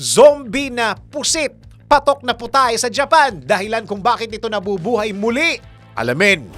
Zombie na pusit. Patok na putay sa Japan. Dahilan kung bakit ito nabubuhay muli. Alamin.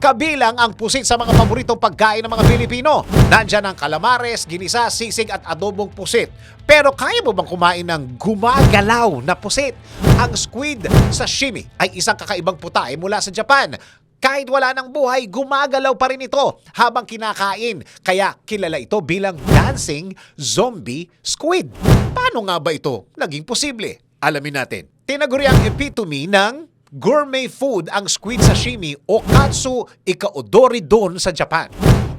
Kabilang ang pusit sa mga paboritong pagkain ng mga Pilipino. Nandyan ang calamares, ginisa, sisig at adobong pusit. Pero kaya mo bang kumain ng gumagalaw na pusit? Ang squid sashimi ay isang kakaibang putahe mula sa Japan. Kahit wala ng buhay, gumagalaw pa rin ito habang kinakain. Kaya kilala ito bilang dancing zombie squid. Paano nga ba ito naging posible? Alamin natin. Tinaguri ang epitome ng gourmet food ang squid sashimi o katsu ikaodori don sa Japan.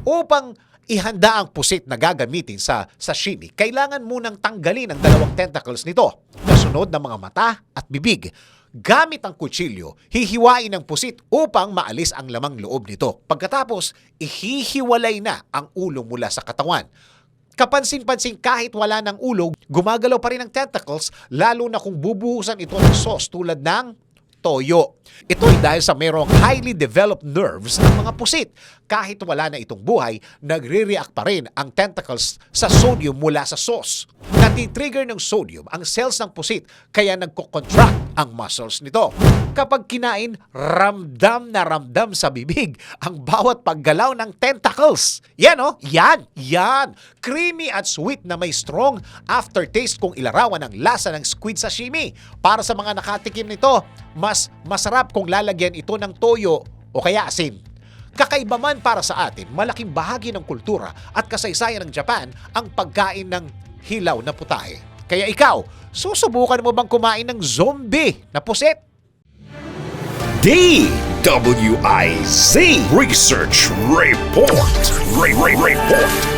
Upang ihanda ang pusit na gagamitin sa sashimi, kailangan munang tanggalin ang dalawang tentacles nito, kasunod ng mga mata at bibig. Gamit ang kutsilyo, hihiwain ang pusit upang maalis ang lamang loob nito. Pagkatapos, ihihiwalay na ang ulo mula sa katawan. Kapansin-pansin kahit wala ng ulo, gumagalaw pa rin ang tentacles lalo na kung bubuhusan ito ng sauce tulad ng toyo. Ito ay dahil sa merong highly developed nerves ang mga pusit. Kahit wala na itong buhay, nagre-react pa rin ang tentacles sa sodium mula sa sauce. Natitrigger ng sodium ang cells ng pusit kaya nagko-contract ang muscles nito. Kapag kinain, ramdam na ramdam sa bibig ang bawat paggalaw ng tentacles. Yan oh, yan, yan. Creamy at sweet na may strong aftertaste kung ilarawan ang lasa ng squid sashimi. Para sa mga nakatikim nito, mas masarap kung lalagyan ito ng toyo o kaya asin. Kakaiba man para sa atin, malaking bahagi ng kultura at kasaysayan ng Japan ang pagkain ng hilaw na putahe. Kaya ikaw, susubukan mo bang kumain ng zombie na puset? DWIZ Research Report. Re- Re- Report.